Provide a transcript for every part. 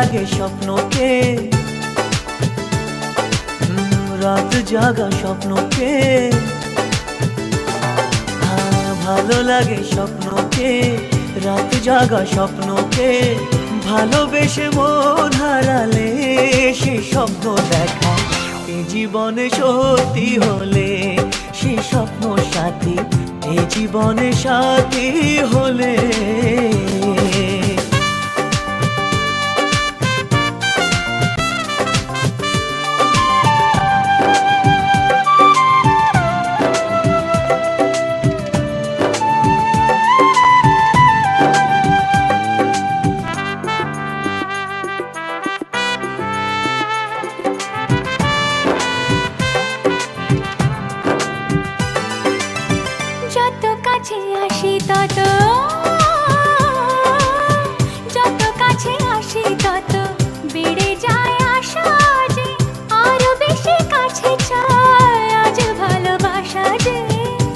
লাগে স্বপ্নকে। রাত জাগা স্বপ্নকে। হ্যাঁ, ভালো লাগে স্বপ্নকে রাত জাগা স্বপ্নকে। ভালোবেসে মন হারালে সে স্বপ্ন দেখা এ জীবনে সত্যি হলে সে স্বপ্ন সাথী এ জীবনে সাথী হলে। আসি যত কাছে আসি তত বেড়ে যায় আশা যে আরও বেশি কাছে চায় আজ ভালোবাসা যে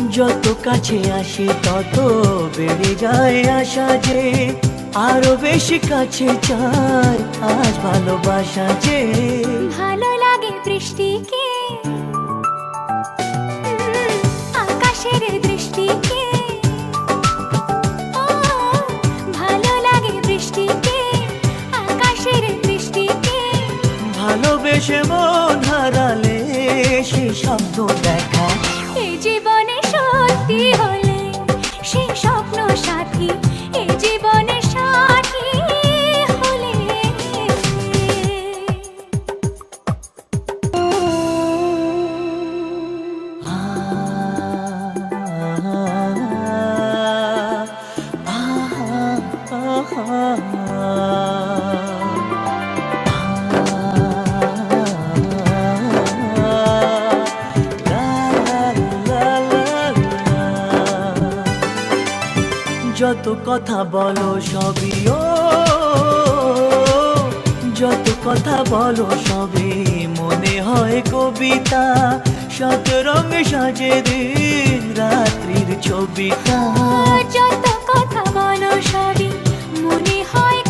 যত কাছে আসি তত বেড়ে যায় আশা যে আরও বেশি কাছে চাই। আজ ভালোবাসা যে ভালো লাগে বৃষ্টিকে ভালোবেসে মন হারালে সে শব্দ দেখা। যত কথা বলো সবই ও। যত কথা বলো সবে মনে হয় কবিতা। শত রং সাজে দিন রাত্রির ছবিতা যত কথা বলো সবই মনে হয়